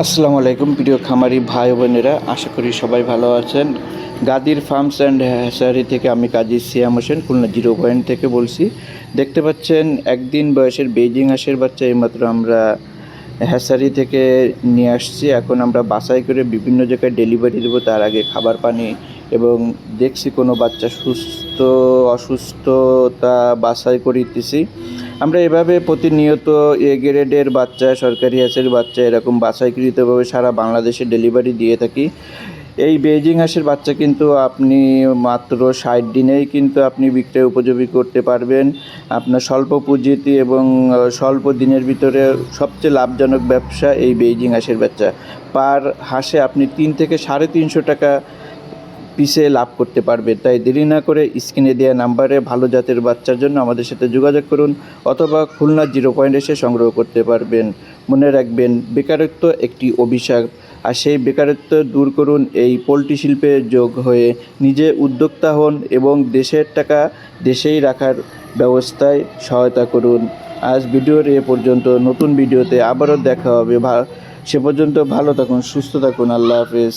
আসসালামু আলাইকুম, প্রিয় খামারি ভাই বোনেরা। আশা করি সবাই ভালো আছেন। গাদির ফার্মস অ্যান্ড হ্যাসারি থেকে আমি কাজী সিয়াম হোসেন, খুলনা জিরো পয়েন্ট থেকে বলছি। দেখতে পাচ্ছেন, একদিন বয়সের বেইজিং হাঁসের বাচ্চা এইমাত্র আমরা হ্যাসারি থেকে নিয়ে আসছি। এখন আমরা বাছাই করে বিভিন্ন জায়গায় ডেলিভারি দেবো, তার আগে খাবার পানি এবং দেখছি কোনো বাচ্চা সুস্থ, অসুস্থতা বাছাই করিতেছি আমরা এভাবে প্রতিনিয়ত এ গ্রেডের বাচ্চা, সরকারি হাঁসের বাচ্চা এরকম বাছাইকৃতভাবে সারা বাংলাদেশে ডেলিভারি দিয়ে থাকি। এই বেজিং হাঁসের বাচ্চা কিন্তু আপনি মাত্র ষাট দিনেই কিন্তু আপনি বিক্রয় উপযোগী করতে পারবেন। আপনার স্বল্প পুঁজিতে এবং স্বল্প দিনের ভিতরে সবচেয়ে লাভজনক ব্যবসা এই বেজিং হাঁসের বাচ্চা। পার হাঁসে আপনি তিন থেকে সাড়ে তিনশো টাকা পিসে লাভ করতে পারবে। তাই দেরি না করে স্ক্রিনে দেওয়া নাম্বারে ভালো জাতের বাচ্চার জন্য আমাদের সাথে যোগাযোগ করুন অথবা খুলনা জিরো পয়েন্ট এসে সংগ্রহ করতে পারবেন। মনে রাখবেন, বেকারত্ব একটি অভিশাপ। আর সেই বেকারত্ব দূর করুন এই পোলট্রি শিল্পে যোগ হয়ে। নিজে উদ্যোক্তা হন এবং দেশের টাকা দেশেই রাখার ব্যবস্থায় সহায়তা করুন। আজ ভিডিওর এ পর্যন্ত। নতুন ভিডিওতে আবারও দেখা হবে। সে পর্যন্ত ভালো থাকুন, সুস্থ থাকুন। আল্লাহ হাফেজ।